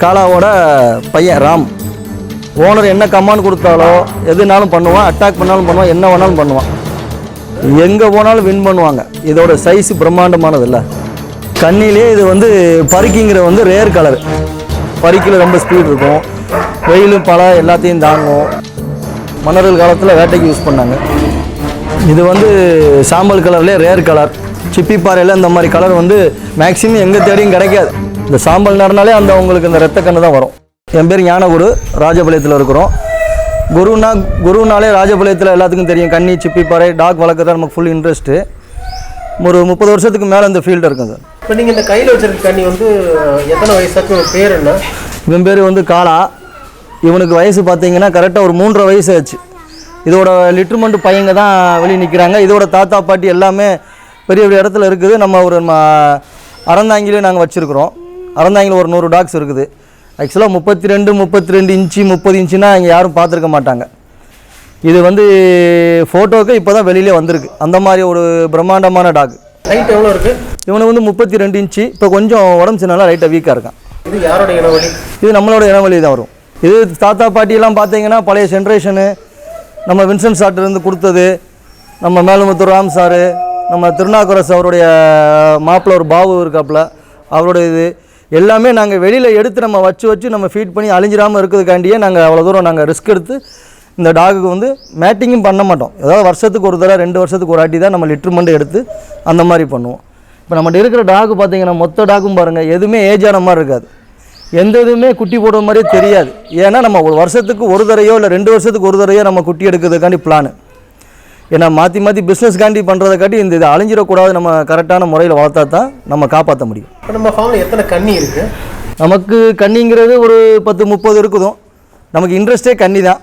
காலாவோட பையன் ராம். ஓனர் என்ன கமாண்ட் கொடுத்தாலோ எதுனாலும் பண்ணுவான் அட்டாக் பண்ணாலும் பண்ணுவான் என்ன வேணாலும் பண்ணுவான். எங்கே போனாலும் வின் பண்ணுவாங்க. இதோட சைஸ் பிரம்மாண்டமானது இல்லை கண்ணிலே இது வந்து பருக்கிங்கிற வந்து ரேர் கலர் பருக்கில் ரொம்ப ஸ்பீட் இருக்கும். வெயிலும் பல எல்லாத்தையும் தாங்கும். மன்னர்கள் காலத்தில் வேட்டைக்கு யூஸ் பண்ணாங்க. இது வந்து சாம்பல் கலர்லேயே ரேர் கலர் சிப்பி பாறையில் இந்த மாதிரி கலர் வந்து மேக்ஸிமம் எங்கே தேடியும் கிடைக்காது. இந்த சாம்பல் நிறனாலே அந்த உங்களுக்கு இந்த ரத்த கண்ணு தான் வரும். என் பேர் ஞானகுரு ராஜபாளையத்தில் இருக்கிறோம். குருனா குருனாலே ராஜபாளையத்தில் எல்லாத்துக்கும் தெரியும். கன்னி சிப்பி பாறை டாக் வளர்க்குறது நமக்கு ஃபுல் இன்ட்ரெஸ்ட்டு ஒரு முப்பது வருஷத்துக்கு மேலே இந்த ஃபீல்டு இருக்கும் சார் இப்போ நீங்கள் இந்த கையில் வச்சிருக்க கண்ணி வந்து எத்தனை வயசாச்சு உங்க பேர் என்ன? இவன் பேர் வந்து காளா. இவனுக்கு வயசு பார்த்தீங்கன்னா கரெக்டாக ஒரு மூன்றரை வயசு ஆச்சு. இதோட லிட்ருமெண்ட் பையங்க தான் வெளியே நிற்கிறாங்க இதோட தாத்தா பாட்டி எல்லாமே பெரிய பெரிய இடத்துல இருக்குது. நம்ம ஒரு ம அறந்தாங்கிலே நாங்கள் வச்சுருக்குறோம். அறந்தாங்கில் ஒரு நூறு டாக்ஸ் இருக்குது. ஆக்சுவலாக முப்பத்தி ரெண்டு முப்பத்தி ரெண்டு இன்ச்சு முப்பது இன்ச்சுனா இங்கே யாரும் பார்த்துருக்க மாட்டாங்க. இது வந்து ஃபோட்டோவுக்கு இப்போ தான் வெளியிலே வந்திருக்கு. அந்த மாதிரி ஒரு பிரம்மாண்டமான டாக். ஹைட் எவ்வளோ இருக்குது இவனுக்கு வந்து முப்பத்தி ரெண்டு இன்ச்சு. இப்போ கொஞ்சம் உடம்பு சின்னால லைட்டாக வீக்காக இருக்கான். இது யாரோட இனவழி இது நம்மளோட இனவழி தான் வரும். இது தாத்தா பாட்டியெல்லாம் பார்த்தீங்கன்னா பழைய ஜென்ரேஷனு நம்ம வின்சென்ட் சார்ட்டிலேருந்து கொடுத்தது. நம்ம மேலுமுத்தூர் ராம் சாரு. நம்ம திருநாக்குரஸ் அவருடைய மாப்பிள்ள ஒரு பாபு இருக்காப்புல. அவருடைய இது. எல்லாமே நாங்கள் வெளியில் எடுத்து நம்ம வச்சு வச்சு நம்ம ஃபீட் பண்ணி அழிஞ்சிராமல் இருக்கிறதுக்காண்டியே நாங்கள் அவ்வளோ தூரம் நாங்கள் ரிஸ்க் எடுத்து இந்த டாகுக்கு வந்து மேட்டிங்கும் பண்ண மாட்டோம். ஏதாவது வருஷத்துக்கு ஒரு தடவை ரெண்டு வருஷத்துக்கு ஒரு ஆட்டி தான் நம்ம லிட்டர்மெண்ட் எடுத்து அந்த மாதிரி பண்ணுவோம். இப்போ நம்மகிட்ட இருக்கிற டாகு பார்த்தீங்கன்னா மொத்த டாகும் பாருங்கள் எதுவுமே ஏஜான மாதிரி இருக்காது. எந்த இதுவுமே குட்டி போடுற மாதிரியே தெரியாது. ஏன்னா நம்ம ஒரு வருஷத்துக்கு ஒரு தடவையோ இல்லை ரெண்டு வருஷத்துக்கு ஒரு தடவையோ நம்ம குட்டி எடுக்கிறதுக்காண்டி பிளானு ஏன்னா மாற்றி மாற்றி பிஸ்னஸ்காண்டி பண்ணுறதுக்காண்டி இந்த இது அழிஞ்சிடக்கூடாது நம்ம கரெக்டான முறையில் வளர்த்தா தான் நம்ம காப்பாற்ற முடியும். இப்போ நம்ம ஃபார்மில் எத்தனை கண்ணி இருக்குது நமக்கு கன்னிங்கிறது ஒரு பத்து முப்பது இருக்குதும். நமக்கு இன்ட்ரெஸ்ட்டே கன்னி தான்.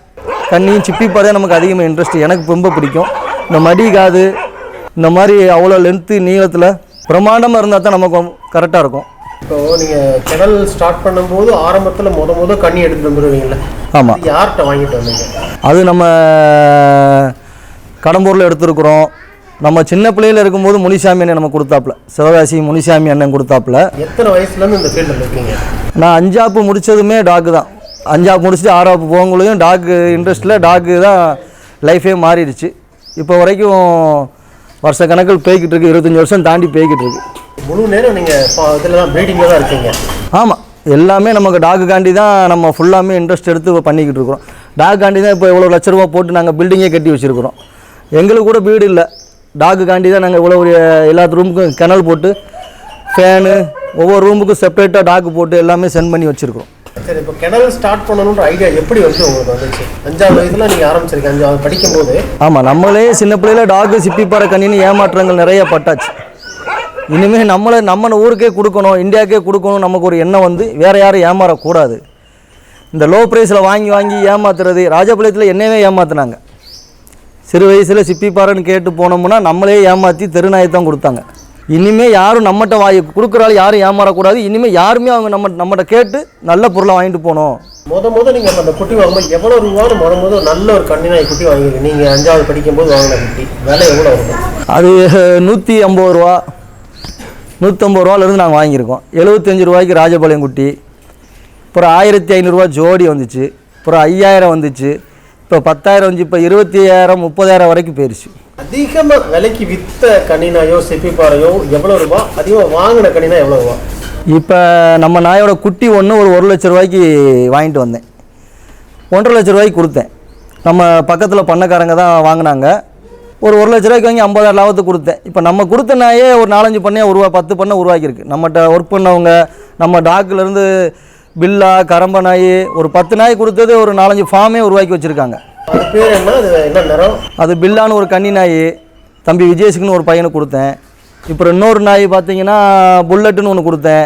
கன்னியும் சிப்பி பாறை நமக்கு அதிகமாக இன்ட்ரெஸ்ட் எனக்கு ரொம்ப பிடிக்கும். இந்த மடி காது இந்த மாதிரி அவ்வளோ லென்த்து நீளத்தில் பிரமாண்டமாக இருந்தால் தான் நமக்கு கரெக்டாக இருக்கும். இப்போ நீங்கள் சேனல் ஸ்டார்ட் பண்ணும்போது ஆரம்பத்தில் முத முத கண்ணி எடுத்துட்டு வந்துடுவீங்கல்ல ஆமாம் யார்கிட்ட வாங்கிட்டு வந்தீங்க? அது நம்ம கடம்பூரில் எடுத்திருக்கிறோம். நம்ம சின்ன பிள்ளையில இருக்கும்போது முனிசாமி அண்ணன் நம்ம கொடுத்தாப்புல. சிவகாசி முனிசாமி அண்ணன் கொடுத்தாப்புல. எத்தனை வயசுலேருந்து இந்த ஃபீல்டில் இருக்கீங்க? நான் அஞ்சாப்பு முடித்ததுமே டாக்கு தான். அஞ்சாப்பு முடிச்சுட்டு ஆறாப்பு போகும்போதும் டாக்கு இன்ட்ரெஸ்ட்டில் டாக்கு தான் லைஃபே மாறிடுச்சு. இப்போ வரைக்கும் வருஷ கணக்கில் போய்கிட்டு இருக்கு. இருபத்தஞ்சி வருஷம் தாண்டி போய்கிட்டு இருக்கு. முழு நேரம் நீங்கள் இதில் தான் ப்ரீடிங்கில் தான் இருக்கீங்க. ஆமாம் எல்லாமே நமக்கு டாக்கு காண்டி தான் நம்ம ஃபுல்லாமே இன்ட்ரெஸ்ட் எடுத்து பண்ணிக்கிட்டு இருக்கிறோம். டாக் காண்டி தான் இப்போ இவ்வளோ லட்ச ரூபா போட்டு நாங்கள் பில்டிங்கே கட்டி வச்சுருக்கிறோம். எங்களுக்கு கூட வீடு இல்லை. டாக்கு காண்டி தான் நாங்கள் இவ்வளோ ஒரு எல்லா ரூமுக்கும் கிணல் போட்டு ஃபேனு ஒவ்வொரு ரூமுக்கும் செப்பரேட்டாக டாக்கு போட்டு எல்லாமே சென்ட் பண்ணி வச்சுருக்கிறோம். சரி இப்போ கிணறு ஸ்டார்ட் பண்ணணுன்ற ஐடியா எப்படி வந்து உங்களுக்கு வந்துச்சு? அஞ்சாவது வயசுல நீங்கள் ஆரம்பிச்சிருக்கீங்க அஞ்சாவது படிக்கும்போது. ஆமாம் நம்மளே சின்ன பிள்ளையில டாக்கு சிப்பிப்பாறை கண்ணின்னு ஏமாற்றங்கள் நிறைய பட்டாச்சு. இனிமேல் நம்மளை நம்ம ஊருக்கே கொடுக்கணும் இந்தியாவுக்கே கொடுக்கணும் நமக்கு ஒரு எண்ணம் வந்து வேறு யாரும் ஏமாறக்கூடாது. இந்த லோ ப்ரைஸில் வாங்கி வாங்கி ஏமாத்துறது ராஜபாளையத்தில் என்னவே ஏமாத்துனாங்க. சிறு வயசில் சிப்பிப்பாறைன்னு கேட்டு போனோம்னா நம்மளே ஏமாற்றி தெருநாயை தான் கொடுத்தாங்க. இனிமேல் யாரும் நம்மகிட்ட வாங்கி கொடுக்குறாள் யாரும் ஏமாறக்கூடாது. இனிமேல் யாருமே அவங்க நம்ம நம்மகிட்ட கேட்டு நல்ல பொருளை வாங்கிட்டு போகணும். முத முத நீங்கள் அந்த குட்டி வாங்கும்போது எவ்வளோ ரூபான்னு முத முத நல்ல ஒரு கண்ணினாய் குட்டி வாங்கிருக்கீங்க. நீங்கள் அஞ்சாவது படிக்கும்போது வாங்கின குட்டி. விலை எவ்வளோ இருக்கும் அது நூற்றி ஐம்பது ரூபா. நூற்றம்பது ரூபாலேருந்து நாங்கள் வாங்கியிருக்கோம். எழுபத்தஞ்சு ரூபாய்க்கு ராஜபாளையம் குட்டி. அப்புறம் ஆயிரத்தி ஐநூறுரூவா ஜோடி வந்துச்சு. அப்புறம் ஐயாயிரம் வந்துச்சு. இப்போ பத்தாயிரம் வந்துச்சு இப்போ இருபத்தி ஐயாயிரம் முப்பதாயிரம் வரைக்கும் போயிருச்சு. அதிகமாக விலைக்கு வித்த கண்ணினாயோ செப்பிப்பாறையோ எவ்வளோ ரூபா? அதிகமாக வாங்கின கண்ணினா எவ்வளோ ரூபா? இப்போ நம்ம நாயோட குட்டி ஒன்று ஒரு ஒரு லட்ச ரூபாய்க்கு வாங்கிட்டு வந்தேன். ஒன்றரை லட்ச ரூபாய்க்கு கொடுத்தேன். நம்ம பக்கத்தில் பண்ணக்காரங்க தான் வாங்கினாங்க. ஒரு ஒரு லட்ச ரூபாய்க்கு வாங்கி ஐம்பதாயிரம் லாபத்துக்கு கொடுத்தேன். இப்போ நம்ம கொடுத்த நாயே ஒரு நாலஞ்சு பண்ணையை உருவா பத்து பண்ணை உருவாக்கியிருக்கு. நம்மகிட்ட ஒர்க் பண்ணவங்க நம்ம டாக்லேருந்து பில்லா கரம்ப நாய் ஒரு பத்து நாய் கொடுத்தது ஒரு நாலஞ்சு ஃபார்மே உருவாக்கி வச்சுருக்காங்க. அது பில்லான்னு ஒரு கன்னி நாய். தம்பி விஜயசுக்குன்னு ஒரு பையனுக்கு கொடுத்தேன். இப்போ இன்னொரு நாய் பார்த்தீங்கன்னா புல்லட்டுன்னு ஒன்று கொடுத்தேன்.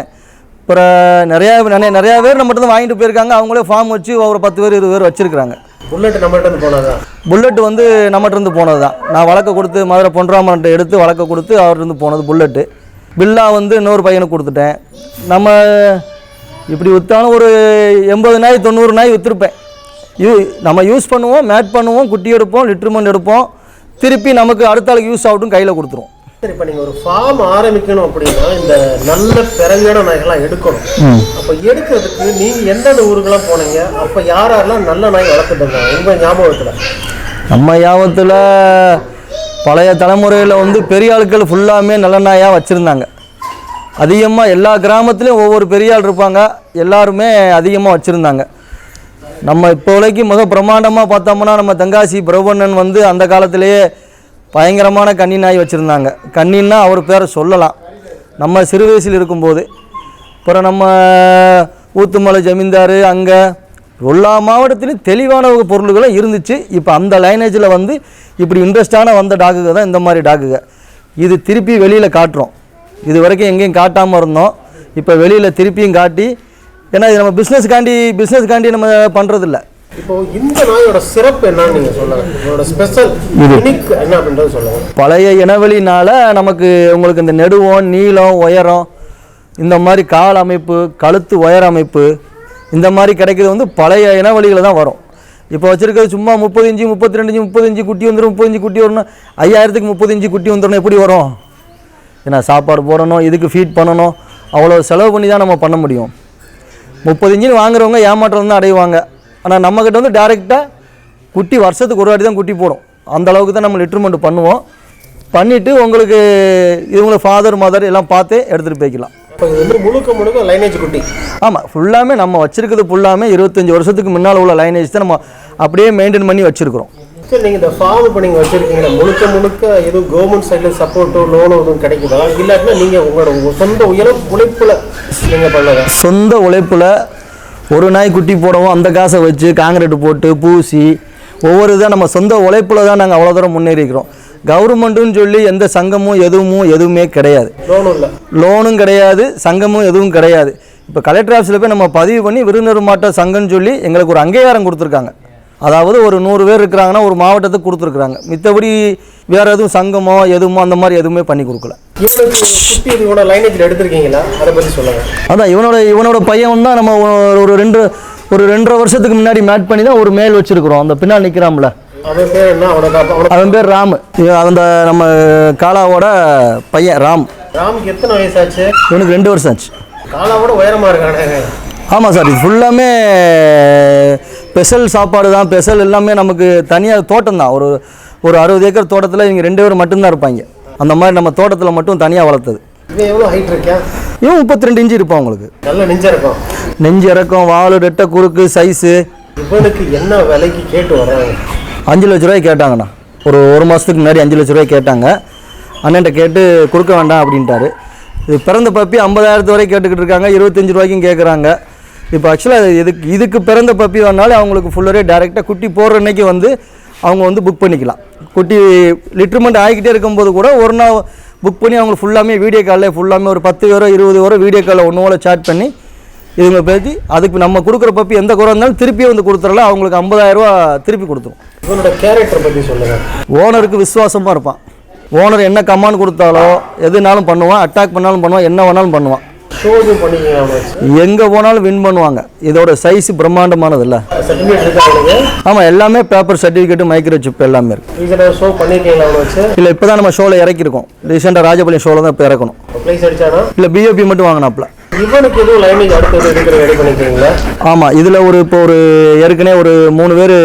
அப்புறம் நிறையா நிறைய நிறையா பேர் நம்மகிட்ட வாங்கிட்டு போயிருக்காங்க. அவங்களே ஃபார்ம் வச்சு ஒரு பத்து பேர் இருபது பேர் வச்சுருக்காங்க புல்லட் நம்மள்ட்ட இருந்து போனதா? புல்லட் வந்து நம்மகிட்ட இருந்து போனது தான் நான் வழக்க கொடுத்து மதுரை பொன்ராமன்ட்ட எடுத்து வழக்க கொடுத்து அவர்கிட்ட போனது புல்லட்டு. பில்லா வந்து இன்னொரு பையனுக்கு கொடுத்துட்டேன். நம்ம இப்படி விற்றாலும் ஒரு எண்பது நாய் தொண்ணூறு நாய் விற்றுருப்பேன் யூ நம்ம யூஸ் பண்ணுவோம் மேட் பண்ணுவோம் குட்டி எடுப்போம் லிட்ருமெண்ட் எடுப்போம். திருப்பி நமக்கு அடுத்த ஆளுக்கு யூஸ் ஆகட்டும் கையில் கொடுத்துருவோம் சரி இப்போ நீங்கள் ஒரு ஃபார்ம் ஆரம்பிக்கணும் அப்படின்னா இந்த நல்ல பிறவியான நாய்கள்லாம் எடுக்கணும். அப்போ எடுக்கிறதுக்கு நீங்கள் எந்தெந்த ஊருக்கெல்லாம் போனீங்க? அப்போ யார் யாரெல்லாம் நல்ல நாய் வளர்த்துட்டு உங்கள் ஞாபகத்தில். நம்ம யாபத்தில் பழைய தலைமுறையில் வந்து பெரிய ஆட்கள் ஃபுல்லாமே நல்ல நாயாக வச்சுருந்தாங்க. அதிகமாக எல்லா கிராமத்துலேயும் ஒவ்வொரு பெரியாள் இருப்பாங்க. எல்லாருமே அதிகமாக வச்சுருந்தாங்க. நம்ம இப்போதைக்கு முதல் பிரம்மாண்டமாக பார்த்தோம்னா நம்ம தங்காசி பிரபண்ணன் வந்து அந்த காலத்திலேயே பயங்கரமான கன்னி நாய் வச்சுருந்தாங்க. கன்னின்னா அவர் பேரை சொல்லலாம். நம்ம சிறு வயசில் இருக்கும்போது. அப்புறம் நம்ம ஊத்துமலை ஜமீன்தார் அங்கே எல்லா மாவட்டத்திலும் தெளிவான பொருள்களும் இருந்துச்சு. இப்போ அந்த லைனேஜில் வந்து இப்படி இன்ட்ரெஸ்டான வந்த டாக்குக தான் இந்த மாதிரி டாக்குக இது திருப்பி வெளியில் காட்டுறோம். இது வரைக்கும் எங்கேயும் காட்டாமல் இருந்தோம். இப்போ வெளியில் திருப்பியும் காட்டி ஏன்னா இது நம்ம பிஸ்னஸ்க்காண்டி பிஸ்னஸ்க்காண்டி நம்ம பண்ணுறதில்ல இப்போ இந்த நாயோட சிறப்பு என்னன்னு நீங்கள் சொல்லுங்கள் இதோட ஸ்பெஷல் யூனிக் என்ன அப்படின்றது சொல்லுங்கள் பழைய இனவெளினால நமக்கு உங்களுக்கு இந்த நெடுவம் நீளம் உயரம் இந்த மாதிரி கால் அமைப்பு கழுத்து உயர அமைப்பு இந்த மாதிரி கிடைக்கிறது வந்து பழைய இனவெளிகளில் தான் வரும். இப்போ வச்சிருக்கிறது சும்மா முப்பது இன்ச்சு முப்பத்தி ரெண்டு இன்ச்சு முப்பது இன்ச்சு குட்டி வந்துடும் முப்பது இன்ச்சு குட்டி வரணும் ஐயாயிரத்துக்கு முப்பது இன்ச்சு குட்டி வந்துடணும் எப்படி வரும்? ஏன்னா சாப்பாடு போடணும் இதுக்கு ஃபீட் பண்ணணும் அவ்வளோ செலவு பண்ணி தான் நம்ம பண்ண முடியும். முப்பது இன்ச்சின் வாங்குறவங்க ஏமாற்றம் தான் அடைவாங்க. ஆனால் நம்மக்கிட்ட வந்து டேரெக்டாக குட்டி வருஷத்துக்கு ஒரு வாட்டி தான் குட்டி போடும். அந்த அளவுக்கு தான் நம்ம லிட்ருமெண்ட் பண்ணுவோம். பண்ணிவிட்டு உங்களுக்கு இவங்களை ஃபாதர் மதர் எல்லாம் பார்த்து எடுத்துகிட்டு போய்க்கலாம். இப்போ இது வந்து முழுக்க முழுக்க லைனேஜ் குட்டி. ஆமாம் ஃபுல்லாமே நம்ம வச்சிருக்கிறது ஃபுல்லாமே இருபத்தஞ்சி வருஷத்துக்கு முன்னால் உள்ள லைனேஜ் தான் நம்ம அப்படியே மெயின்டைன் பண்ணி வச்சுருக்கிறோம். சரி நீங்கள் இந்த ஃபார்ம் இப்போ நீங்கள் வச்சுருக்கீங்களா முழுக்க முழுக்க எதுவும் கவர்மெண்ட் சைடில் சப்போர்ட்டோ லோனோ எதுவும் கிடைக்குதா? இல்லாட்டினா நீங்கள் உங்களோட உங்க சொந்த உயர உழைப்பில் நீங்கள் பண்ணதா சொந்த உழைப்பில் ஒரு நாய் குட்டி போடவும் அந்த காசை வச்சு காங்கிரீட் போட்டு பூசி ஒவ்வொரு இதாக நம்ம சொந்த உழைப்பில் தான் நாங்கள் அவ்வளோ தூரம் முன்னேறிக்கிறோம். கவர்மெண்ட்டுன்னு சொல்லி எந்த சங்கமும் எதுவும் எதுவுமே கிடையாது. லோனும் இல்லை. லோனும் கிடையாது சங்கமும் எதுவும் கிடையாது. இப்போ கலெக்டர் ஆஃபீஸில் போய் நம்ம பதிவு பண்ணி விருந்தினர் மாட்ட சங்கம்னு சொல்லி எங்களுக்கு ஒரு அங்கீகாரம் கொடுத்துருக்காங்க. அதாவது ஒரு நூறு பேர் இருக்கிறாங்கன்னா ஒரு மாவட்டத்துக்கு கொடுத்துருக்குறாங்க. மித்தபடி வேறு எதுவும் சங்கமோ எதுவுமோ அந்த மாதிரி எதுவுமே பண்ணி கொடுக்கல. இதோட லைனேஜில் எடுத்திருக்கீங்களா? அதை பற்றி சொல்லுங்கள் அதான் இவனோட இவனோட பையன் தான் நம்ம ஒரு- ரெண்டு ஒரு ரெண்டரை வருஷத்துக்கு முன்னாடி மேட் பண்ணி தான் ஒரு மேல் வச்சுருக்குறோம். அந்த பின்னால் நிற்கிறான்ல அவன் பேர் ராமு. அந்த நம்ம காலாவோட பையன் ராம். ராமுக்கு எத்தனை வயசாச்சு? இவனுக்கு ரெண்டு வருஷம் ஆச்சு. காலாவோட உயரமாக இருக்கானே. ஆமாம் சார் இது ஃபுல்லாமே ஸ்பெஷல் சாப்பாடு தான். ஸ்பெஷல் எல்லாமே நமக்கு தனியாக தோட்டம் தான். ஒரு ஒரு அறுபது ஏக்கர் தோட்டத்தில் இவங்க ரெண்டு பேரும் மட்டும்தான் இருப்பாங்க. அந்த மாதிரி நம்ம தோட்டத்தில் மட்டும் தனியாக வளர்த்தது. எவ்வளோ ஹைட் இருக்கேன் இவன் முப்பத்தி ரெண்டு இன்ச்சு இருப்பான் உங்களுக்கு நல்ல நெஞ்சா இருக்கும் நெஞ்சு இறக்கம் வால் ரெட்டை குறுக்கு சைஸு இவனுக்கு என்ன விலைக்கு கேட்டு வராங்க? அஞ்சு லட்ச ரூபாய் கேட்டாங்கண்ணா. ஒரு ஒரு மாதத்துக்கு முன்னாடி அஞ்சு லட்ச ரூபாய் கேட்டாங்க. அண்ணன்ட்ட கேட்டு கொடுக்க வேண்டாம் அப்படின்ட்டாரு. இது பிறந்த பப்பி ஐம்பதாயிரத்து வரை கேட்டுக்கிட்டு இருக்காங்க. இருபத்தஞ்சு ரூபாய்க்கும் கேட்குறாங்க இப்போ ஆக்சுவலாக இதுக்கு இதுக்கு பிறந்த பப்பி வேணாலும் அவங்களுக்கு ஃபுல்லரே டேரெக்டாக குட்டி போடுற அன்னைக்கு வந்து அவங்க வந்து புக் பண்ணிக்கலாம். குட்டி லிட்ருமெண்ட் ஆகிக்கிட்டே இருக்கும்போது கூட ஒரு நாள் புக் பண்ணி அவங்க ஃபுல்லாமே வீடியோ காலில் ஃபுல்லாமே ஒரு பத்து பேரோ இருபது பேரோ வீடியோ காலில் ஒன்று சேட் பண்ணி இவங்க பேசி அதுக்கு நம்ம கொடுக்குற பப்பி எந்த குறை இருந்தாலும் திருப்பி வந்து கொடுத்துடலாம் அவங்களுக்கு 50000 ரூபா திருப்பி கொடுத்துரும். இவனோட கேரக்டர் பற்றி சொல்லுங்க. ஓனருக்கு விசுவாசமாக இருப்பான். ஓனர் என்ன கமாண்ட் கொடுத்தாலோ எதுனாலும் பண்ணுவான் அட்டாக் பண்ணாலும் பண்ணுவான் என்ன வேணாலும் பண்ணுவான். எங்கே போனாலும் வின் பண்ணுவாங்க. இதோட சைஸ் பிரம்மாண்டமானது இல்லை இருக்கா ஆமாம் எல்லாமே பேப்பர் சர்டிஃபிகேட்டு மைக்ரோ சிப் எல்லாமே ரீசெண்டாக ஷோ இல்லை இப்போ தான் நம்ம ஷோவில் இறக்கியிருக்கோம். ரீசெண்டாக ராஜபாளையம் ஷோவில் தான் இப்போ இறக்கணும். இல்லை பிஓபி மட்டும் வாங்கினாப்புல. இவனுக்கு எதுவும் லைனிங் அடுத்தது எடுக்கிற ரெடி பண்ணிக்கிறீங்களா ஆமாம் இதில் ஒரு இப்போ ஒரு ஏற்கனவே ஒரு மூணு பேர்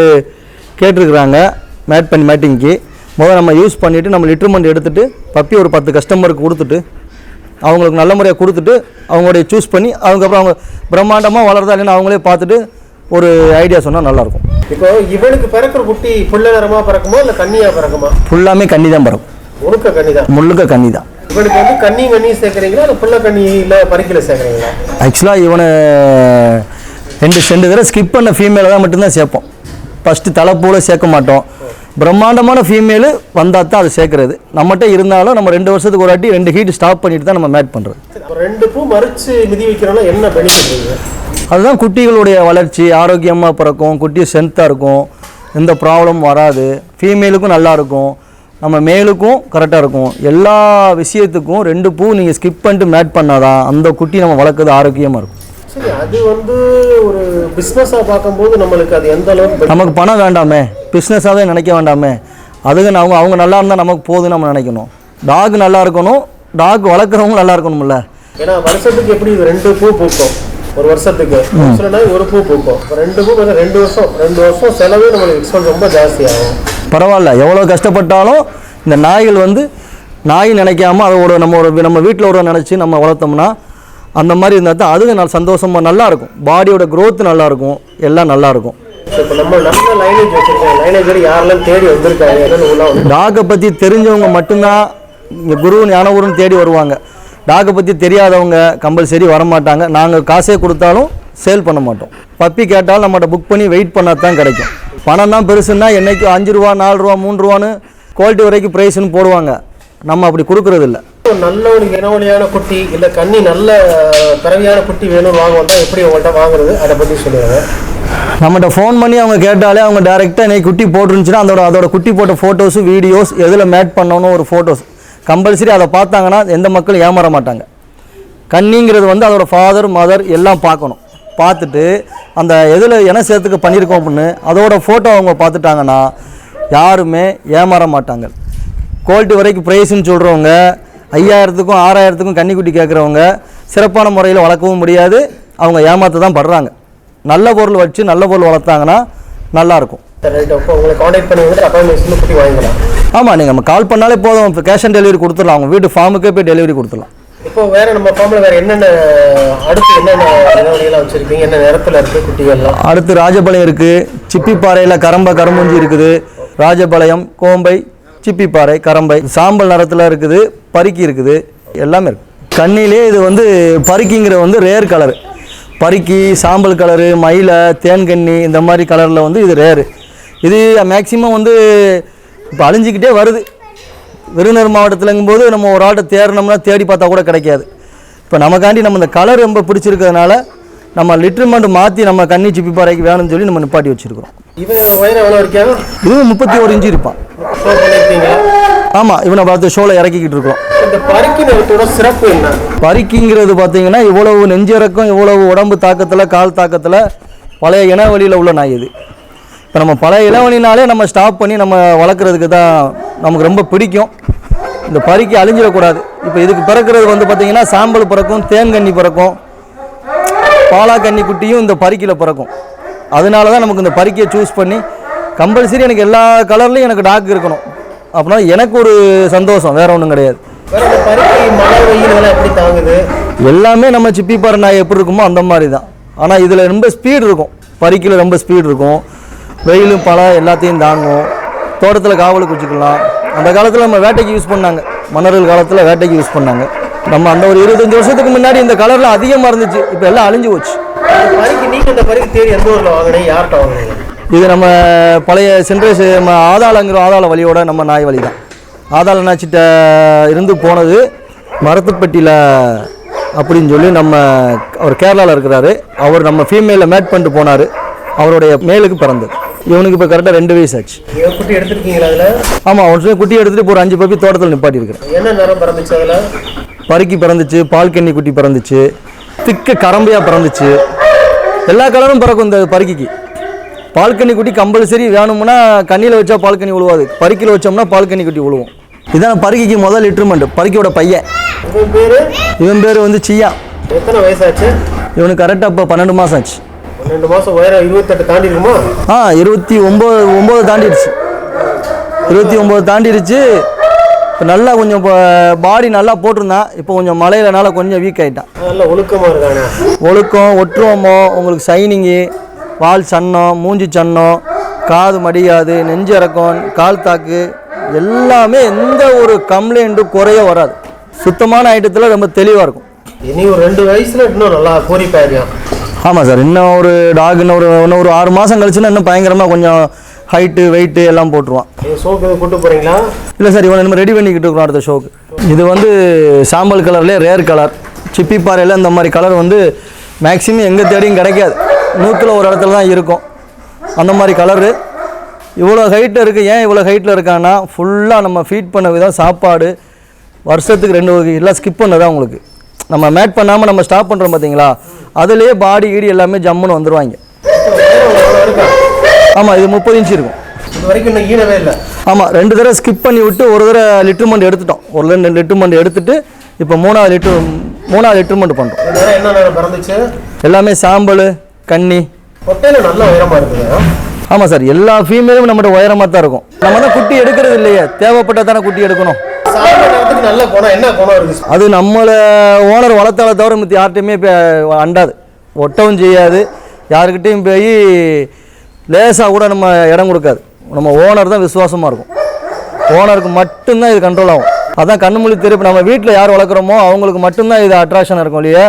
கேட்டிருக்கிறாங்க. மேட் பண்ணி மேட்டிங்க்கு முதல்ல நம்ம யூஸ் பண்ணிவிட்டு நம்ம லிட்ருமெண்ட் எடுத்துகிட்டு பப்பி ஒரு பத்து கஸ்டமருக்கு கொடுத்துட்டு அவங்களுக்கு நல்ல முறையாக கொடுத்துட்டு அவங்களுடைய சூஸ் பண்ணி அதுக்கப்புறம் அவங்க பிரம்மாண்டமாக வளருதா இல்லைன்னு அவங்களே பார்த்துட்டு ஒரு ஐடியா சொன்னால் நல்லாயிருக்கும். இப்போ இவனுக்கு பிறக்கிற குட்டி புள்ள நிறமா பிறக்குமா இல்லை கன்னியா பிறக்குமா? ஃபுல்லாமே கன்னி தான் பறக்கும். முழுக்க கன்னி தான் முள்ளுக்க கன்னி தான் இவனுக்கு வந்து கன்னி கன்னி சேர்க்குறீங்களா இல்லை புள்ள கன்னியில் பறிக்கல சேர்க்குறீங்களா? ஆக்சுவலாக இவனை ரெண்டு ரெண்டு தடவை ஸ்கிப் பண்ண ஃபீமேலை தான் மட்டும்தான் சேர்ப்போம். ஃபஸ்ட்டு தலைப்பூல சேர்க்க மாட்டோம். பிரம்மாண்டமான ஃபீமேலு வந்தால் தான் அது சேர்க்குறது. நம்மகிட்ட இருந்தாலும் நம்ம ரெண்டு வருஷத்துக்கு ஒரு வாட்டி ரெண்டு ஹீட் ஸ்டாப் பண்ணிட்டு தான் நம்ம மேட் பண்ணுறது அப்போ ரெண்டு பூ மறிச்சு மிதி வைக்கிறோம்னா என்ன பெனிஃபிட் அதுதான் குட்டிகளுடைய வளர்ச்சி ஆரோக்கியமாக பிறக்கும் குட்டி ஸ்ட்ரென்த்தாக இருக்கும். எந்த ப்ராப்ளமும் வராது. ஃபீமேலுக்கும் நல்லா இருக்கும். நம்ம மேலுக்கும் கரெக்டாக இருக்கும். எல்லா விஷயத்துக்கும் ரெண்டு பூ நீங்கள் ஸ்கிப் பண்ணிட்டு மேட் பண்ணாதான் அந்த குட்டி நம்ம வளர்க்குறது ஆரோக்கியமாக இருக்கும். அது வந்து ஒரு பிஸ்னஸாக பார்க்கும்போது நம்மளுக்கு அது எந்த அளவுக்கு? நமக்கு பணம் வேண்டாமே. பிஸ்னஸாகவே நினைக்க வேண்டாமே. அதுக்கு அவங்க அவங்க நல்லா இருந்தால் நமக்கு போதும்னு நம்ம நினைக்கணும். டாக் நல்லா இருக்கணும். டாக் வளர்க்குறவங்க நல்லா இருக்கணும்ல. ஏன்னா வருஷத்துக்கு எப்படி ரெண்டு பூ பூக்கும்? ஒரு வருஷத்துக்கு. ஒரு ஒரு பூ பூக்கும். ரெண்டு பூ ரெண்டு வருஷம் ரெண்டு வருஷம் செலவே நம்மளுக்கு எக்ஸ்பென்ஸ் ரொம்ப ஜாஸ்தி ஆகும். பரவாயில்ல. எவ்வளோ கஷ்டப்பட்டாலும் இந்த நாய்கள் வந்து நாய் நினைக்காம அதோட நம்ம ஒரு நம்ம வீட்டில் ஒரு நினச்சி நம்ம வளர்த்தோம்னா அந்த மாதிரி இருந்தால் தான் அதுங்க நல்ல சந்தோஷமாக நல்லா இருக்கும் பாடியோட growth நல்லா இருக்கும் எல்லாம் நல்லா இருக்கும் இப்போ நம்ம நல்ல லைனேஜ் வச்சிருக்கோம் லைனேஜ் யாரெல்லாம் தேடி வந்திருக்காங்க? என்னென்னு உள்ள வந்து டாகை பற்றி தெரிஞ்சவங்க மட்டும்தான் இங்கே குரு ஞானகுருன்னு தேடி வருவாங்க. டாகை பற்றி தெரியாதவங்க கம்பல்சரி வரமாட்டாங்க. நாங்கள் காசே கொடுத்தாலும் சேல் பண்ண மாட்டோம். பப்பி கேட்டாலும் நம்மகிட்ட புக் பண்ணி வெயிட் பண்ணால் தான் கிடைக்கும். பணம் தான் பெருசுன்னா என்னைக்கு அஞ்சு ரூபா நாலு ரூபா மூணு ரூபான்னு குவாலிட்டி வரைக்கும் ப்ரைஸ்னு போடுவாங்க. நம்ம அப்படி கொடுக்கறது நல்ல ஒரு இனவழியான குட்டி இல்ல கண்ணி நல்ல பிறவியான குட்டி வேணும்னு வாங்க எப்படி உங்கள்கிட்ட வாங்குறது? அதை பத்தி சொல்லுவாங்க நம்மகிட்ட ஃபோன் பண்ணி அவங்க கேட்டாலே அவங்க டேரெக்டாக இன்னைக்கு குட்டி போட்டுருந்துச்சுன்னா அதோட அதோட குட்டி போட்ட ஃபோட்டோஸு வீடியோஸ் எதில் மேட் பண்ணணும் ஒரு ஃபோட்டோஸ் கம்பல்சரி அதை பார்த்தாங்கன்னா எந்த மக்களும் ஏமாற மாட்டாங்க. கன்னிங்கிறது வந்து அதோட ஃபாதர் மதர் எல்லாம் பார்க்கணும். பார்த்துட்டு அந்த எதில் என்ன சேர்த்துக்கு பண்ணியிருக்கோம் அப்படின்னு அதோட ஃபோட்டோ அவங்க பார்த்துட்டாங்கன்னா யாருமே ஏமாற மாட்டாங்க. குவாலிட்டி வரைக்கும் ப்ரைஸ்ன்னு சொல்கிறவங்க ஐயாயிரத்துக்கும் ஆறாயிரத்துக்கும் கன்னிக்குட்டி கேட்குறவங்க சிறப்பான முறையில் வளர்க்கவும் முடியாது. அவங்க ஏமாத்த தான் படுறாங்க. நல்ல பொருள் வச்சு நல்ல பொருள் வளர்த்தாங்கன்னா நல்லாயிருக்கும் ஆமாம் நீங்கள் நம்ம கால் பண்ணாலே போதும். இப்போ கேஷ் ஆன் டெலிவரி கொடுத்துடலாம். அவங்க வீட்டு ஃபார்முக்கே போய் டெலிவரி கொடுத்துடலாம். இப்போ வேற நம்ம ஃபார்ம்ல வேற என்னென்ன அடுத்து என்னென்ன இனவழியெல்லாம் வச்சிருக்கீங்க? என்ன நிறத்துல இருக்கு குட்டிகள்லாம்? அடுத்து ராஜபாளையம் இருக்குது சிப்பிப்பாறையில் கரம்பை கரும்புஞ்சி இருக்குது. ராஜபாளையம் கோம்பை சிப்பிப்பாறை கரம்பை. சாம்பல் நிறத்தில் இருக்குது. பருக்கி இருக்குது. எல்லாமே இருக்குது கண்ணிலே இது வந்து பருக்கிங்கிற வந்து ரேர் கலர் பருக்கி சாம்பல் கலரு மயிலை தேன்கன்னி இந்த மாதிரி கலரில் வந்து இது ரேரு இது மேக்சிமம் வந்து இப்போ அழிஞ்சிக்கிட்டே வருது. விருதுநகர் மாவட்டத்திலங்கும் போது நம்ம ஒரு ஆட்டை தேடினோம்னா தேடி பார்த்தா கூட கிடைக்காது. இப்போ நமக்காண்டி நம்ம இந்த கலர் ரொம்ப பிடிச்சிருக்கிறதுனால நம்ம லிட்டர்மெண்ட் மாற்றி நம்ம கன்னி சிப்பிப்பாறைக்கு வேணும்னு சொல்லி நம்ம நிப்பாட்டி வச்சுருக்கிறோம். இதுவும் முப்பத்தி ஒரு இன்ச்சு இருப்பான். ஆமாம் இவனை பார்த்து ஷோவில் இறக்கிக்கிட்டு இருக்கோம். இந்த பருக்கி நிறத்தோட சிறப்பு என்ன? பருக்கிங்கிறது பார்த்தீங்கன்னா இவ்வளவு நெஞ்சிறக்கம் இவ்வளவு உடம்பு தாக்கத்தில் கால் தாக்கத்தில் பழைய இனவழியில் உள்ள நாய் இது. இப்போ நம்ம பழைய இளவழினாலே நம்ம ஸ்டாப் பண்ணி நம்ம வளர்க்குறதுக்கு தான் நமக்கு ரொம்ப பிடிக்கும். இந்த பருக்கி அழிஞ்சிடக்கூடாது. இப்போ இதுக்கு பிறக்கிறது வந்து பார்த்தீங்கன்னா சாம்பல் பிறக்கும் தேன்கன்னி பிறக்கும் பாலாக்கன்னி குட்டியும் இந்த பருக்கியில் பிறக்கும். அதனால தான் நமக்கு இந்த பருக்கியை சூஸ் பண்ணி கம்பல்சரி எனக்கு எல்லா கலர்லேயும் எனக்கு டாக் இருக்கணும். அப்படின்னா எனக்கு ஒரு சந்தோஷம் வேற ஒன்றும் கிடையாது. எல்லாமே நம்ம சிப்பிப்பாறை நாய் எப்படி இருக்குமோ அந்த மாதிரி தான் ஆனால் இதில் ரொம்ப ஸ்பீடு இருக்கும். பறிக்கில் ரொம்ப ஸ்பீடு இருக்கும். வெயிலும் பழ எல்லாத்தையும் தாங்கும். தோட்டத்தில் காவலுக்கு வச்சுக்கலாம் அந்த காலத்தில் நம்ம வேட்டைக்கு யூஸ் பண்ணாங்க. மன்னர்கள் காலத்தில் வேட்டைக்கு யூஸ் பண்ணாங்க. நம்ம அந்த ஒரு இருபத்தஞ்சி வருஷத்துக்கு முன்னாடி இந்த கலரில் அதிகமாக இருந்துச்சு. இப்போ எல்லாம் அழிஞ்சு போச்சு. இந்த பருக்கி நீங்க இந்த பருக்கி தேடி எந்த ஊர்ல வாங்கினீங்க? யார்கிட்ட வாங்கினீங்க? இது நம்ம பழைய சென்ட்ரேஸ் நம்ம ஆதாளங்கிற ஆதாள வழியோட நம்ம நாய் வழி தான் ஆதாள நாச்சிட்ட இருந்து போனது மரத்துப்பட்டியில் அப்படின்னு சொல்லி நம்ம அவர் கேரளாவில் இருக்கிறாரு. அவர் நம்ம ஃபீமேலில் மேட் பண்ணிட்டு போனார். அவருடைய மேலுக்கு பிறந்தது. இவனுக்கு இப்போ கரெக்டாக ரெண்டு வயசு ஆச்சு குட்டி எடுத்திருக்கீங்களா அதுல? ஆமாம் அவன் குட்டி எடுத்துகிட்டு இப்போ ஒரு அஞ்சு பப்பி தோட்டத்தில் நிப்பாட்டி இருக்கிறேன். என்ன நிறம் பிறந்துச்சு அதுல? பருக்கி பிறந்துச்சு பால் கன்னி குட்டி பிறந்துச்சு திக்க கரம்பையாக பிறந்துச்சு. எல்லா கலரும் பிறக்கும் இந்த பருக்கிக்கு. பால்கனி குட்டி கம்பல்சரி வேணும்னா கண்ணியில் வச்சா பால்கனி உழுவாது. பருக்கியில் வச்சோம்னா பால்கனி குட்டி உழுவும். இதான் பருக்கிக்கு முதல் லிட்டர்மெண்ட் பருக்கியோட பையன். இவன் பேர்? வந்து சியா. எத்தனை வயசாச்சு? இவனுக்கு கரெக்டாக இப்போ பன்னெண்டு மாதம் ஆச்சு. பன்னெண்டு மாசம் உயரம் இருபத்தெட்டு தாண்டி இருக்குமா ஆ இருபத்தி ஒம்பது ஒம்பது தாண்டிடுச்சு. இருபத்தி ஒம்பது தாண்டிடுச்சு. இப்போ நல்லா கொஞ்சம் இப்போ பாடி நல்லா போட்டிருந்தான். இப்போ கொஞ்சம் மழையிலனால கொஞ்சம் வீக் ஆகிட்டான் நல்ல ஒழுக்கமா இருக்கானே. ஒழுக்கம் ஒட்டுவோமோ உங்களுக்கு சைனிங்கு வால் சன்னம் மூஞ்சி சன்னம் காது மடியாது நெஞ்சு இறக்கம் கால் தாக்கு எல்லாமே எந்த ஒரு கம்ப்ளைண்ட்டும் குறைய வராது. சுத்தமான ஐட்டத்தில் ரொம்ப தெளிவாக இருக்கும். இனி ஒரு ரெண்டு வயசுல இன்னும் நல்லா பூரிப்பாயிருக்கான் ஆமாம் சார் இன்னும் ஒரு டாக் இன்னும் ஒரு இன்னும் ஒரு ஆறு மாதம் கழிச்சுன்னா இன்னும் பயங்கரமாக கொஞ்சம் ஹைட்டு வெயிட்டு எல்லாம் போட்டுருவான். ஷோக்கு கூட்டு போறீங்களா? இல்லை சார் இவனை நம்ம ரெடி பண்ணிக்கிட்டு இருக்கிறோம் அடுத்த ஷோக்கு இது வந்து சாம்பல் கலர்லேயே ரேர் கலர் சிப்பி பாறையில் இந்த மாதிரி கலர் வந்து மேக்ஸிமம் எங்கே தேடியும் கிடைக்காது. நூற்றில் ஒரு இடத்துல தான் இருக்கும். அந்த மாதிரி கலரு இவ்வளோ ஹைட்டில் இருக்குது ஏன் இவ்வளோ ஹைட்டில் இருக்கான்னா ஃபுல்லாக நம்ம ஃபீட் பண்ண விதம் சாப்பாடு. வருஷத்துக்கு ரெண்டு வகை எல்லாம் ஸ்கிப் பண்ணதான் உங்களுக்கு. நம்ம மேட் பண்ணாமல் நம்ம ஸ்டாப் பண்ணுறோம் பார்த்தீங்களா அதுலேயே பாடி கீடி எல்லாமே ஜம்முன்னு இருக்கா ஆமாம் இது முப்பது இன்ச்சு இருக்கும். இது வரைக்கும் இன்னும் ஈனவே இல்லை. ஆமாம் ரெண்டு தடவை ஸ்கிப் பண்ணி விட்டு ஒரு தடவை லிட்டர்மெண்ட் எடுத்துட்டோம். ஒரு ரெண்டு லிட்டர்மெண்ட் எடுத்துட்டு இப்போ மூணாவது லிட்டர் மூணாவது பண்ணுறோம் என்ன நேரம் பிறந்துச்சு? எல்லாமே சாம்பல் பொட்டையில நல்ல உயரமா இருக்குங்க ஆமாம் சார் எல்லா ஃபீமேலும் நம்மகிட்ட உயரமாக தான் இருக்கும். நம்ம தான் குட்டி எடுக்கிறது இல்லையே. தேவைப்பட்ட தானே குட்டி எடுக்கணும். அது நம்மளை ஓனர் வளர்த்தால தவிர மித்த யார்கிட்டையுமே அண்டாது. ஒட்டவும் செய்யாது. யாருக்கிட்டையும் போய் லேசாக கூட நம்ம இடம் கொடுக்காது. நம்ம ஓனர் தான் விசுவாசமாக இருக்கும். ஓனருக்கு மட்டும்தான் இது கண்ட்ரோல் ஆகும். அதான் கண்ணு மொழி தெரியும் நம்ம வீட்டில் யார் வளர்க்குறோமோ அவங்களுக்கு மட்டும்தான் இது அட்ராக்ஷன் இருக்கும் இல்லையா?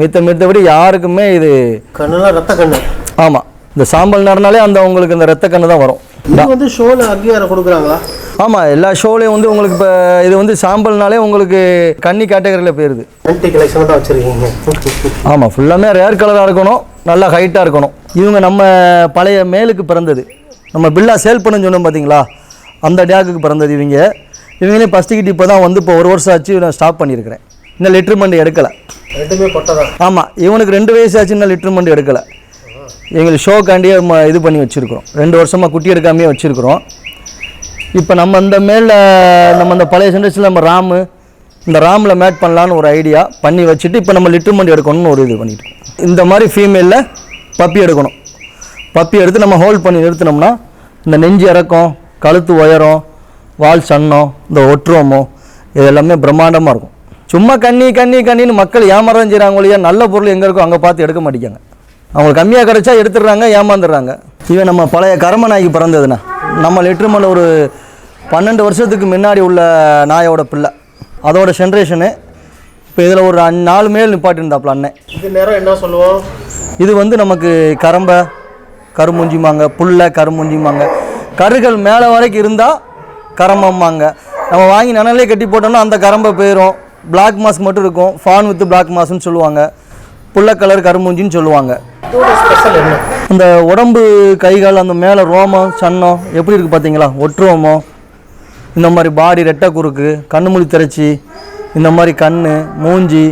மித்த மித்தபடி யாருக்குமே இது கண்ணுலாம் ரத்த கண்ணு. ஆமாம் இந்த சாம்பல் நேரனாலே அந்த உங்களுக்கு இந்த ரத்த கண்ணு தான் வரும். இது வந்து ஷோல அங்கீகாரம் கொடுக்குறாங்களா? ஆமாம் எல்லா ஷோலையும் வந்து உங்களுக்கு இப்போ இது வந்து சாம்பல்னாலே உங்களுக்கு கன்னி கேட்டகரியில் போயிருது. ஆமாம் ஃபுல்லாமே ரேர் கலராக இருக்கணும் நல்லா ஹைட்டாக இருக்கணும். இவங்க நம்ம பழைய மேலுக்கு பிறந்தது. நம்ம பில்லா சேல் பண்ண சொன்னோம் பார்த்தீங்களா அந்த டேக்குக்கு பிறந்தது இவங்க. இவங்களே ஃபஸ்ட்டு கிட்ட இப்போ தான் வந்து இப்போ ஒரு வருஷம் ஆச்சு நான் ஸ்டாப் பண்ணியிருக்கிறேன். இன்னும் லிட்டர்மெண்ட் எடுக்கலை. ரெண்டுமே தான் ஆமாம் இவனுக்கு ரெண்டு வயசு ஆச்சு இன்னும் லிட்டர்மெண்ட் எடுக்கலை. எங்களுக்கு ஷோக்காண்டியே இது பண்ணி வச்சுருக்கிறோம். ரெண்டு வருஷமாக குட்டி எடுக்காமையே வச்சுருக்கிறோம். இப்போ நம்ம இந்த மேலில் நம்ம இந்த பழைய ஜென்ரேஷனில் நம்ம ராமு இந்த ராமில் மேட் பண்ணலான்னு ஒரு ஐடியா பண்ணி வச்சுட்டு இப்போ நம்ம லிட்டர்மெண்ட் எடுக்கணும்னு ஒரு இது பண்ணிட்டு இந்த மாதிரி ஃபீமேலில் பப்பி எடுக்கணும். பப்பி எடுத்து நம்ம ஹோல்ட் பண்ணி நிறுத்தினோம்னா இந்த நெஞ்சு இறக்கம் கழுத்து உயரம் வால் சன்னம் இந்த ஒட்டுரோமோ இது எல்லாமே பிரம்மாண்டமாக இருக்கும். சும்மா கண்ணி கண்ணி கண்ணின்னு மக்கள் ஏமாறம் செய்கிறாங்க ஒழிய நல்ல பொருள் எங்கே இருக்கோ அங்கே பார்த்து எடுக்க மாட்டேங்காங்க அவங்களுக்கு கம்மியாக கிடைச்சா எடுத்துடுறாங்க ஏமாந்துடுறாங்க. இவன் நம்ம பழைய கரம நாய்க்கு பிறந்ததுண்ணே. நம்ம லிட்டர்மல்ல ஒரு பன்னெண்டு வருஷத்துக்கு முன்னாடி உள்ள நாயோட பிள்ளை. அதோட ஜென்ரேஷனு இப்போ இதில் ஒரு அஞ்சு நாலு மேல் நிப்பாட்டிருந்தாப்புல அண்ணன் இது நேரம் என்ன சொல்லுவோம்? இது வந்து நமக்கு கரம்பை கருமுஞ்சிமாங்க புல்லை கருமுஞ்சிமாங்க கருகள் மேலே வரைக்கும் இருந்தால் கரம்பம்மாங்க நம்ம வாங்கி நனலே கட்டி போட்டோம்னா அந்த கரம்பை போயிடும் Black மாஸ்க் மட்டும் இருக்கும். ஃபான் வித் Black மாஸ்க்னு சொல்லுவாங்க. புல்லை கலர் கருமுஞ்சின்னு சொல்லுவாங்க. அந்த உடம்பு கைகால் அந்த மேலே ரோமம் சன்னம் எப்படி இருக்குது பார்த்தீங்களா ஒட்டுரோமம் இந்த மாதிரி பாடி ரெட்டை குறுக்கு கண்ணு முழி திரைச்சி இந்த மாதிரி கண் மூஞ்சி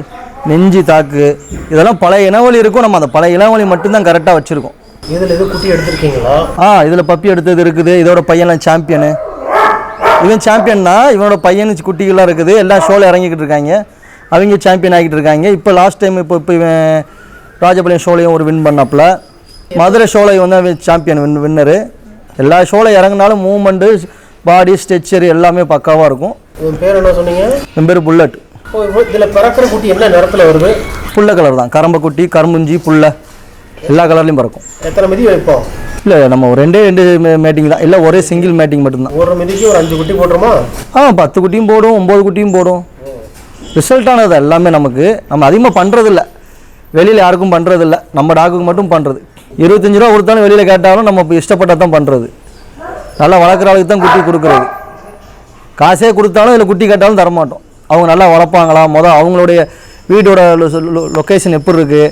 நெஞ்சு தாக்கு இதெல்லாம் பழைய இனவழி இருக்கும். நம்ம அந்த பழைய இனவழி மட்டும்தான் கரெக்டாக வச்சுருக்கோம். இதில் எது குட்டி எடுத்திருக்கீங்களா? ஆ இதில் பப்பி எடுத்தது இருக்குது. இதோட பையன்லாம் சாம்பியனு இவன் சாம்பியன்னா இவனோட பையன் குட்டிகள்லாம் இருக்குது. எல்லாம் ஷோவில் இறங்கிக்கிட்டு இருக்காங்க. அவங்க சாம்பியன் ஆகிட்டு இருக்காங்க. இப்போ லாஸ்ட் டைம் இப்போ இப்போ இவன் ராஜபாளையம் ஷோலையும் ஒரு வின் பண்ணாப்புல. மதுரை ஷோலை வந்து அவன் சாம்பியன் வின் வின்னரு எல்லா ஷோவில் இறங்குனாலும் மூமெண்ட்டு பாடி ஸ்ட்ரெச்சர் எல்லாமே பக்காவாக இருக்கும். உன் பேர் என்ன சொன்னீங்க? என் பேர் புல்லட். இதில் பிறக்கிற குட்டி என்ன நிறத்தில் வருது? புல்ல கலர் தான். கரம்பை குட்டி கரும்புஞ்சி புல்லை. எல்லா கலர்லையும் பறக்கும். எத்தனை மிதி வைப்போம் இல்லை நம்ம ஒரு ரெண்டே ரெண்டு மேட்டிங் தான். இல்லை ஒரே சிங்கிள் மேட்டிங் மட்டும்தான். ஒரு மிதிக்கு ஒரு அஞ்சு குட்டி போட்டுருமா ஆ பத்து குட்டியும் போடும் ஒம்பது குட்டியும் போடும். ரிசல்ட்டானது எல்லாமே நமக்கு நம்ம அதிகமாக பண்ணுறதில்ல வெளியில் யாருக்கும் பண்ணுறதில்ல நம்ம டாக்குக்கு மட்டும் பண்ணுறது இருபத்தஞ்சி ரூபா கொடுத்தாலும் வெளியில் கேட்டாலும் நம்ம இஷ்டப்பட்டால் தான் பண்ணுறது நல்லா வளர்க்குற ஆளுக்கு தான் குட்டி கொடுக்குறது. காசே கொடுத்தாலும் இதில் குட்டி கேட்டாலும் தரமாட்டோம். அவங்க நல்லா வளர்ப்பாங்களா? மொதல் அவங்களுடைய வீடோட லொக்கேஷன் எப்படி இருக்குது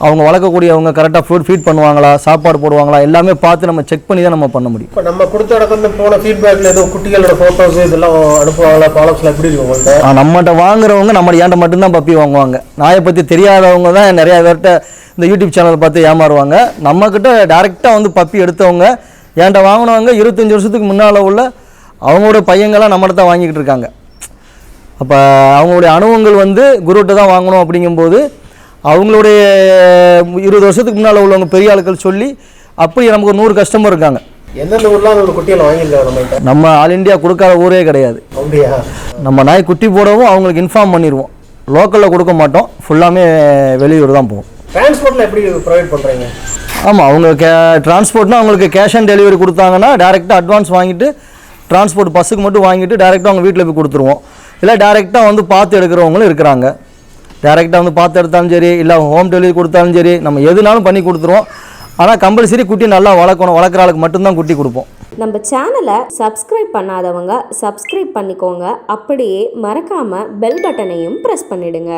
அவங்க வளர்க்கக்கூடியவங்க கரெக்டாக ஃபுட் ஃபீட் பண்ணுவாங்களா சாப்பாடு போடுவாங்களா எல்லாமே பார்த்து நம்ம செக் பண்ணி தான் நம்ம பண்ண முடியும். இப்போ நம்ம கொடுத்த இடத்துல போன ஃபீட்பேக்கில் ஏதோ குட்டிகளோட ஃபோட்டோஸ் இதெல்லாம் அனுப்புவாங்களா? ஃபாலோஸ்லாம் எப்படி இருக்கு உங்கள்கிட்ட ஆ, நம்மகிட்ட வாங்குறவங்க நம்ம ஏன்ட்ட மட்டும்தான் பப்பி வாங்குவாங்க. நாயை பற்றி தெரியாதவங்க தான் நிறையா பேர்கிட்ட இந்த யூடியூப் சேனல் பார்த்து ஏமாறுவாங்க. நம்மக்கிட்ட டேரெக்டாக வந்து பப்பி எடுத்தவங்க என்கிட்ட வாங்கினவங்க இருபத்தஞ்சி வருஷத்துக்கு முன்னால் உள்ள அவங்களோட பையங்கள்லாம் நம்மகிட்ட தான் வாங்கிக்கிட்டு இருக்காங்க. அப்போ அவங்களுடைய அனுபவங்கள் வந்து குருகிட்ட தான் வாங்கணும் அப்படிங்கும்போது அவங்களுடைய இருபது வருஷத்துக்கு முன்னால் உள்ளவங்க பெரிய ஆட்கள் சொல்லி அப்படி நமக்கு ஒரு நூறு கஸ்டமர் இருக்காங்க. எந்தெந்த ஊர்லாம் வாங்கியிருக்காங்க நம்மகிட்ட நம்ம ஆல் இந்தியா கொடுக்காத ஊரே கிடையாது. அப்படியா? நம்ம நாய் குட்டி போடவும் அவங்களுக்கு இன்ஃபார்ம் பண்ணிடுவோம் லோக்கலில் கொடுக்க மாட்டோம். ஃபுல்லாமே வெளியூர் தான் போகும் டிரான்ஸ்போர்ட்டில் எப்படி ப்ரொவைட் பண்ணுறீங்க ஆமாம் அவங்க கே டிரான்ஸ்போர்ட்னா அவங்களுக்கு கேஷ் ஆன் டெலிவரி கொடுத்தாங்கன்னா டேரெக்டாக அட்வான்ஸ் வாங்கிட்டு டிரான்ஸ்போர்ட் பஸ்ஸுக்கு மட்டும் வாங்கிட்டு டேரெக்டாக அவங்க வீட்டில் போய் கொடுத்துருவோம். இல்லை டேரெக்டாக வந்து பார்த்து எடுக்கிறவங்களும் இருக்கிறாங்க. டேரெக்டாக வந்து பார்த்து எடுத்தாலும் சரி இல்லை ஹோம் டெலிவரி கொடுத்தாலும் சரி நம்ம எதுனாலும் பண்ணி கொடுத்துருவோம். ஆனால் கம்பல்சரி குட்டி நல்லா வளர்க்கணும் வளர்க்குற ஆளுக்கு மட்டும்தான் குட்டி கொடுப்போம். நம்ம சேனலை சப்ஸ்கிரைப் பண்ணாதவங்க சப்ஸ்கிரைப் பண்ணிக்கோங்க. அப்படியே மறக்காமல் பெல் பட்டனையும் ப்ரெஸ் பண்ணிவிடுங்க